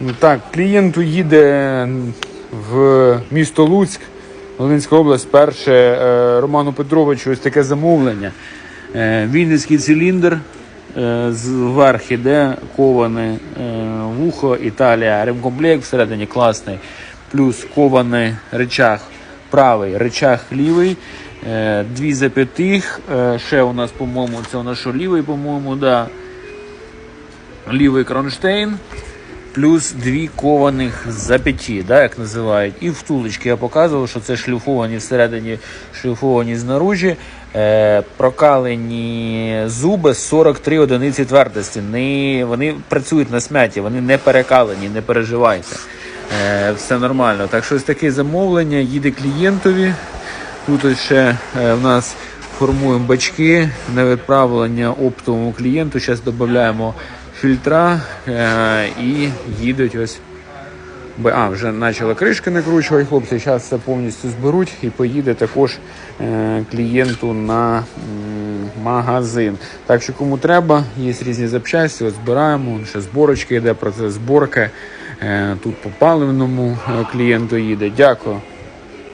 Ну, Так, клієнту їде в місто Луцьк, Волинська область, перше е, Роману Петровичу ось таке замовлення. Е, Вінницький циліндр. е, Зверх іде коване вухо, Італія, ремкомплект всередині класний, плюс кований речах правий, речах лівий, дві зап'ятих. Ще у нас, по-моєму, це у нас що лівий, по-моєму, да. лівий кронштейн, плюс дві кованих зап'яті, да, як називають. І втулочки я показував, що це шліфовані всередині, шліфовані знаружі. Е, прокалені зуби 43 одиниці твердості. Не, вони працюють на смяті, вони не перекалені, не переживайте. Е, все нормально. Так що ось таке замовлення їде клієнтові. Тут ще е, в нас формуємо бачки на відправлення оптовому клієнту. Зараз додаємо фільтра е, і їдуть ось. А, вже почали кришки накручувати хлопці. Зараз все повністю зберуть і поїде також е, клієнту на магазин. Так що кому треба, є різні запчасті, от збираємо. Ще зборочки йде, процес зборки. Е, тут по паливному клієнту їде. Дякую.